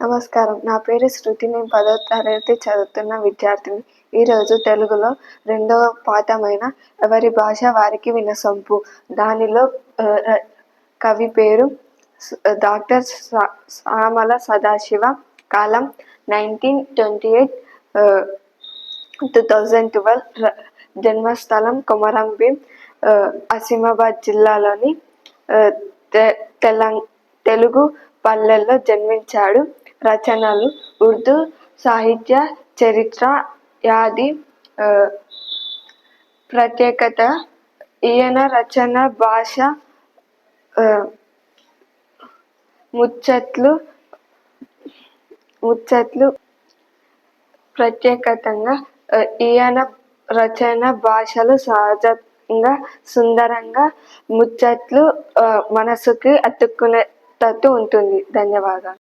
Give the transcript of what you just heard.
నమస్కారం. నా పేరు శృతి. నేను పదో తరగతి చదువుతున్న విద్యార్థిని. ఈరోజు తెలుగులో రెండవ పాఠమైన ఎవరి భాష వారికి వినసొంపు. దానిలో కవి పేరు డాక్టర్ సామల సదాశివ. కాలం nineteen twenty eight two thousand twelve జన్మస్థలం కొమరంభీం ఆసిమాబాద్ జిల్లాలోని తె తెలం తెలుగు పల్లెల్లో జన్మించాడు. రచనలు ఉర్దూ సాహిత్య చరిత్ర వ్యాధి ప్రత్యేకత ఈయన రచన భాష ముచ్చట్లు ముచ్చట్లు ప్రత్యేకతంగా ఈయన రచన భాషలు సహజంగా సుందరంగా ముచ్చట్లు మనసుకి అతుక్కునేటట్టు ఉంటుంది. ధన్యవాదాలు.